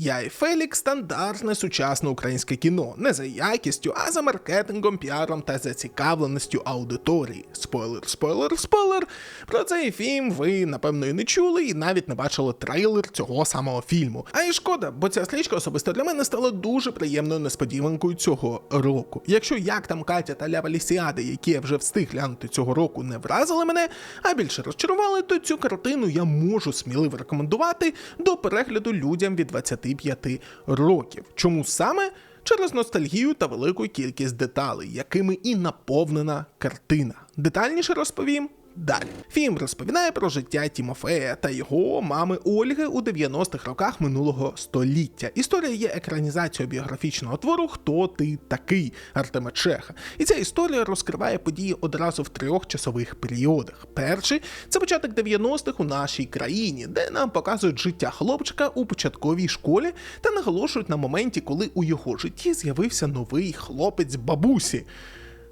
Я і Фелікс стандартне сучасне українське кіно, не за якістю, а за маркетингом, піаром та зацікавленістю аудиторії. Спойлер, спойлер, спойлер. Про цей фільм ви напевно і не чули, і навіть не бачили трейлер цього самого фільму. А і шкода, бо ця стрічка особисто для мене стала дуже приємною несподіванкою цього року. Якщо як там Катя та Лява Лісіади, які я вже встиг глянути цього року, не вразили мене, а більше розчарували, то цю картину я можу сміливо рекомендувати до перегляду людям від 25 років. Чому саме? Через ностальгію та велику кількість деталей, якими і наповнена картина. Детальніше розповім Далі фільм розповідає про життя Тімофея та його мами Ольги у 90-х роках минулого століття. Історія є екранізацією біографічного твору Хто ти такий Артема Чеха. І ця історія розкриває події одразу в трьох часових періодах. Перший це початок 90-х у нашій країні, де нам показують життя хлопчика у початковій школі та наголошують на моменті, коли у його житті з'явився новий хлопець бабусі.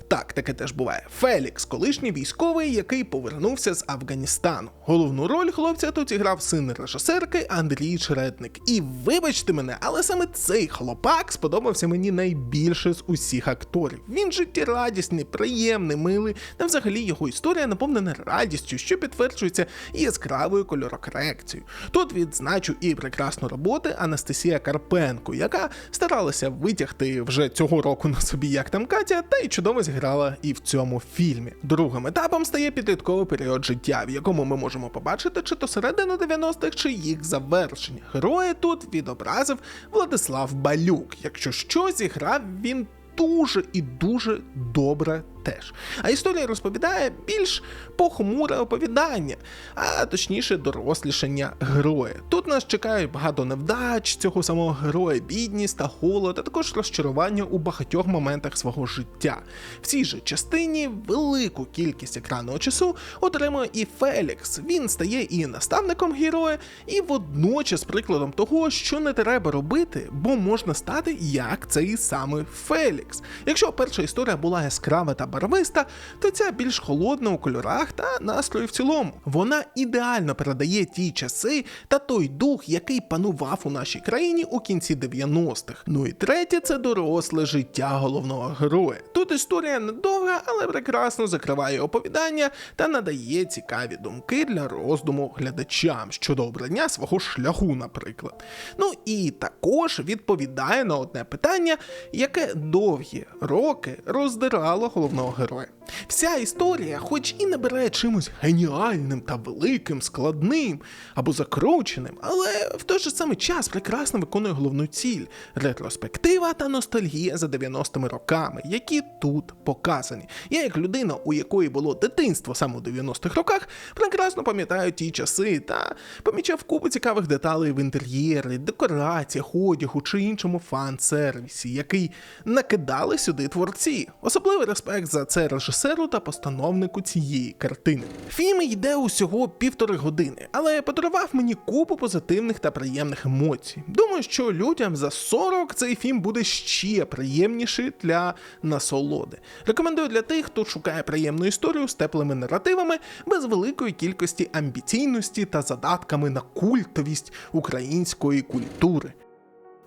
Так, таке теж буває. Фелікс, колишній військовий, який повернувся з Афганістану. Головну роль хлопця тут зіграв син режисерки Андрій Чередник. І вибачте мене, але саме цей хлопак сподобався мені найбільше з усіх акторів. Він життєрадісний, приємний, милий, та взагалі його історія наповнена радістю, що підтверджується яскравою кольорокорекцією. Тут відзначу і прекрасну роботу Анастасія Карпенко, яка старалася витягти вже цього року на собі як там Катя, та й чудово зіграла грала і в цьому фільмі. Другим етапом стає підлітковий період життя, в якому ми можемо побачити чи то середину 90-х, чи їх завершення. Герої тут відобразив Владислав Балюк. Якщо що, зіграв він дуже і дуже добре теж. А історія розповідає більш похмуре оповідання, а точніше дорослішання героя. Тут нас чекають багато невдач цього самого героя, бідність та голод, а також розчарування у багатьох моментах свого життя. В цій же частині велику кількість екранного часу отримує і Фелікс. Він стає і наставником героя, і водночас прикладом того, що не треба робити, бо можна стати як цей самий Фелікс. Якщо перша історія була яскрава та барвиста, то ця більш холодна у кольорах та настрої в цілому. Вона ідеально передає ті часи та той дух, який панував у нашій країні у кінці 90-х. Ну і третє це доросле життя головного героя. Тут історія недовга, але прекрасно закриває оповідання та надає цікаві думки для роздуму глядачам щодо обрання свого шляху, наприклад. Ну і також відповідає на одне питання, яке довгі роки роздирало головного героя. Вся історія, хоч і бере чимось геніальним та великим, складним або закрученим, але в той же самий час прекрасно виконує головну ціль ретроспектива та ностальгія за 90-ми роками, які тут показані. Я, як людина, у якої було дитинство саме у 90-х роках, прекрасно пам'ятаю ті часи та помічав купу цікавих деталей в інтер'єрі, декораціях, одягу чи іншому фан-сервісі, який накидали сюди творці. Особливий респект за це режисеру та постановнику цієї картини. Фільм йде усього півтори години, але подарував мені купу позитивних та приємних емоцій. Думаю, що людям за 40 цей фільм буде ще приємніший для насолоди. Рекомендую для тих, хто шукає приємну історію з теплими наративами, без великої кількості амбіційності та задатками на культовість української культури.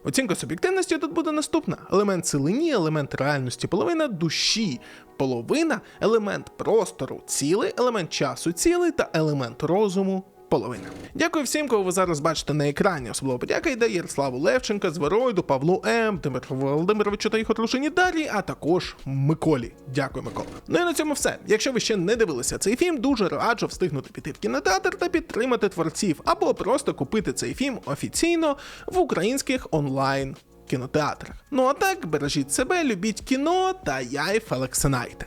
Оцінка суб'єктивності тут буде наступна: елемент силині, елемент реальності, половина душі, половина, елемент простору, цілий, елемент часу, цілий та елемент розуму. Половина. Дякую всім, кого ви зараз бачите на екрані. Особливо подяка йде Ярославу Левченка, Звероїду, Павлу М, Дмитру Володимировичу та їх дружині Дар'ї, а також Миколі. Дякую, Микола. Ну і на цьому все. Якщо ви ще не дивилися цей фільм, дуже раджу встигнути піти в кінотеатр та підтримати творців, або просто купити цей фільм офіційно в українських онлайн кінотеатрах. Ну а так, бережіть себе, любіть кіно та я і Фелексенайте.